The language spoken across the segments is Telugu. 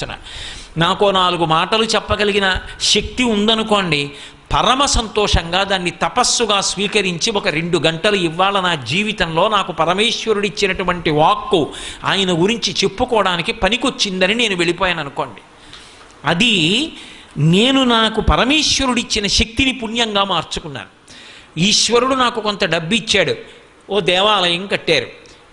చేస్తున్నా నాకో నాలుగు మాటలు చెప్పగలిగిన శక్తి ఉందనుకోండి పరమ సంతోషంగా దాన్ని తపస్సుగా స్వీకరించి ఒక రెండు గంటలు ఇవ్వాల నా జీవితంలో నాకు పరమేశ్వరుడు ఇచ్చినటువంటి వాక్కు ఆయన గురించి చెప్పుకోవడానికి పనికొచ్చిందని నేను వెళ్ళిపోయాను అనుకోండి. అది నేను నాకు పరమేశ్వరుడిచ్చిన శక్తిని పుణ్యంగా మార్చుకున్నాను. ఈశ్వరుడు నాకు కొంత డబ్బు ఇచ్చాడు ఓ దేవాలయం కట్టారు.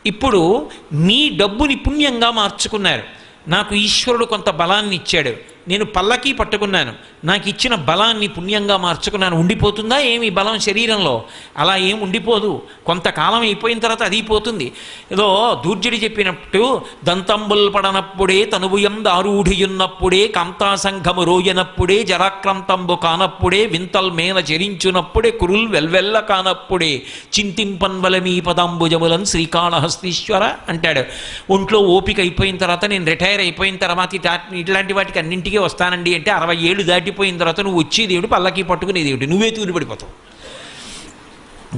ఇప్పుడు నీ డబ్బుని పుణ్యంగా మార్చుకున్నారు. నాకు ఈశ్వరుడు కొంత బలాన్ని ఇచ్చాడు. నేను పల్లకి పట్టుకున్నాను. నాకు ఇచ్చిన బలాన్ని పుణ్యంగా మార్చుకున్నాను. ఉండిపోతుందా ఏమి? బలం శరీరంలో. అలా ఏం ఉండిపోదు. కొంతకాలం అయిపోయిన తర్వాత అది పోతుంది. ఏదో దూర్జుడి చెప్పినట్టు దంతంబుల్ పడనప్పుడే తనువుయం దారూఢియున్నప్పుడే కాంతాసంఘము రోయనప్పుడే జరాక్రంతంబు కానప్పుడే వింతల్ మేన చెరించునప్పుడే కురుల్ వెల్వెల్ల కానప్పుడే చింతింపన్వలమీ పదాంబుజములం శ్రీకాళహస్తీశ్వర అంటాడు. ఒంట్లో ఓపిక అయిపోయిన తర్వాత నేను రిటైర్ అయిపోయిన తర్వాత ఇట్లాంటి వాటికి అన్నింటికీ వస్తానండి అంటే అరవై ఏళ్ళు దాటిపోయిన తర్వాత నువ్వు వచ్చేదేవిడు పల్లకి పట్టుకునేదేవిడు నువ్వే తూలిపడిపోతావు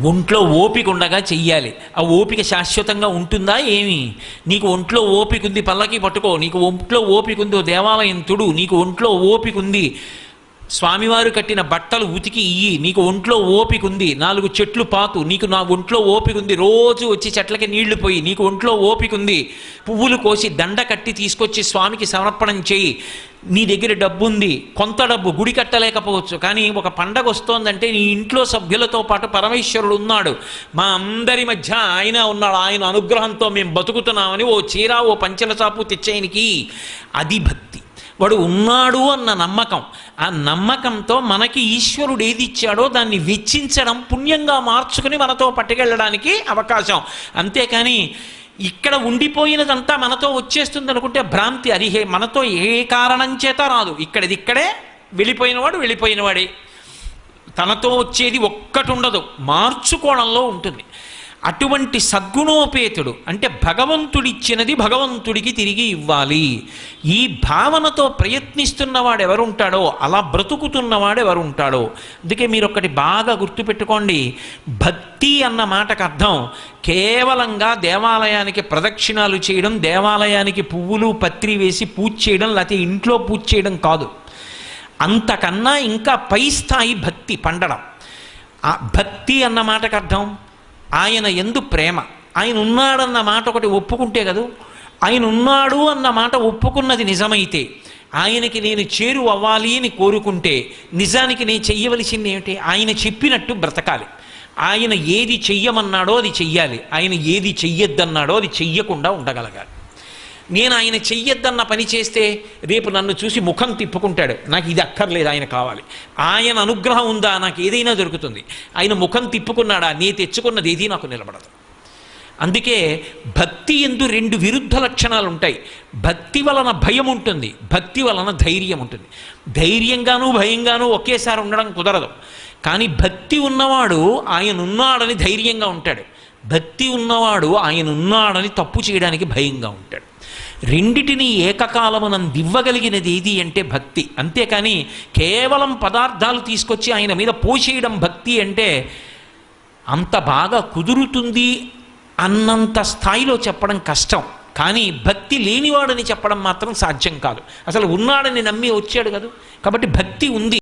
ఒంట్లో ఓపిక ఉండగా చెయ్యాలి. ఆ ఓపిక శాశ్వతంగా ఉంటుందా ఏమి? నీకు ఒంట్లో ఓపిక ఉంది పల్లకి పట్టుకో. నీకు ఒంట్లో ఓపిక ఉంది దేవాలయం తుడు. నీకు ఒంట్లో ఓపిక ఉంది. స్వామివారు కట్టిన బట్టలు ఉతికి ఇయ్యి నీకు ఒంట్లో ఓపిక ఉంది నాలుగు చెట్లు పాతు నీకు నా ఒంట్లో ఓపిక ఉంది రోజు వచ్చి చెట్లకి నీళ్ళు పోయి నీకు ఒంట్లో ఓపిక ఉంది పువ్వులు కోసి దండ కట్టి తీసుకొచ్చి స్వామికి సమర్పణం చేయి నీ దగ్గర డబ్బు ఉంది కొంత డబ్బు గుడి కట్టలేకపోవచ్చు కానీ ఒక పండగ వస్తోందంటే నీ ఇంట్లో సభ్యులతో పాటు పరమేశ్వరుడు ఉన్నాడు. మా అందరి మధ్య ఆయన ఉన్నాడు ఆయన అనుగ్రహంతో మేము బతుకుతున్నామని ఓ చీర ఓ పంచల చాపు తెచ్చేయనికి అది భక్తి వాడు ఉన్నాడు అన్న నమ్మకం. ఆ నమ్మకంతో మనకి ఈశ్వరుడు ఏది ఇచ్చాడో దాన్ని వెచ్చించడం పుణ్యంగా మార్చుకుని మనతో పట్టుకెళ్ళడానికి అవకాశం. అంతేకాని ఇక్కడ ఉండిపోయినదంతా మనతో వచ్చేస్తుంది అనుకుంటే భ్రాంతి అరిహే మనతో ఏ కారణం చేత రాదు. ఇక్కడిది ఇక్కడే వెళ్ళిపోయినవాడు వెళ్ళిపోయినవాడే. తనతో వచ్చేది ఒక్కటి ఉండదు మార్చుకోవడంలో ఉంటుంది. అటువంటి సద్గుణోపేతుడు అంటే భగవంతుడిచ్చినది భగవంతుడికి తిరిగి ఇవ్వాలి. ఈ భావనతో ప్రయత్నిస్తున్నవాడు ఎవరుంటాడో అలా బ్రతుకుతున్నవాడు ఎవరుంటాడో అందుకే మీరు ఒకటి బాగా గుర్తుపెట్టుకోండి. భక్తి అన్న మాటకు అర్థం కేవలంగా దేవాలయానికి ప్రదక్షిణాలు చేయడం దేవాలయానికి పువ్వులు పత్రి వేసి పూజ చేయడం లేకపోతే ఇంట్లో పూజ చేయడం కాదు. అంతకన్నా ఇంకా పై స్థాయి భక్తి పండడం. ఆ భక్తి అన్న మాటకు అర్థం ఆయన ఎందు ప్రేమ. ఆయన ఉన్నాడన్న మాట ఒకటి ఒప్పుకుంటే కదూ? ఆయన ఉన్నాడు అన్న మాట ఒప్పుకున్నది నిజమైతే ఆయనకి నేను చేరు అవ్వాలి అని కోరుకుంటే నిజానికి నేను చెయ్యవలసింది ఏమిటి? ఆయన చెప్పినట్టు బ్రతకాలి. ఆయన ఏది చెయ్యమన్నాడో అది చెయ్యాలి. ఆయన ఏది చెయ్యొద్దన్నాడో అది చెయ్యకుండా ఉండగలగాలి. నేను ఆయన చెయ్యొద్దన్న పని చేస్తే రేపు నన్ను చూసి ముఖం తిప్పుకుంటాడు. నాకు ఇది అక్కర్లేదు ఆయన కావాలి. ఆయన అనుగ్రహం ఉందా? నాకు ఏదైనా దొరుకుతుంది. ఆయన ముఖం తిప్పుకున్నాడా? నీ తెచ్చుకున్నది ఏది? నాకు నిలబడదు. అందుకే భక్తి ఎందు రెండు విరుద్ధ లక్షణాలు ఉంటాయి. భక్తి వలన భయం ఉంటుంది భక్తి వలన ధైర్యం ఉంటుంది. ధైర్యంగాను భయంగాను ఒకేసారి ఉండడం కుదరదు. కానీ భక్తి ఉన్నవాడు ఆయన ఉన్నాడని ధైర్యంగా ఉంటాడు. భక్తి ఉన్నవాడు ఆయన ఉన్నాడని తప్పు చేయడానికి భయంగా ఉంటాడు. రెండిటిని ఏకకాలమునం దివ్వగలిగినది ఏది అంటే భక్తి. అంతేకాని కేవలం పదార్థాలు తీసుకొచ్చి ఆయన మీద పోసేయడం భక్తి అంటే అంత బాగా కుదురుతుంది అన్నంత స్థాయిలో చెప్పడం కష్టం. కానీ భక్తి లేనివాడని చెప్పడం మాత్రం సాధ్యం కాదు. అసలు ఉన్నాడని నమ్మి వచ్చాడు కదా? కాబట్టి భక్తి ఉంది.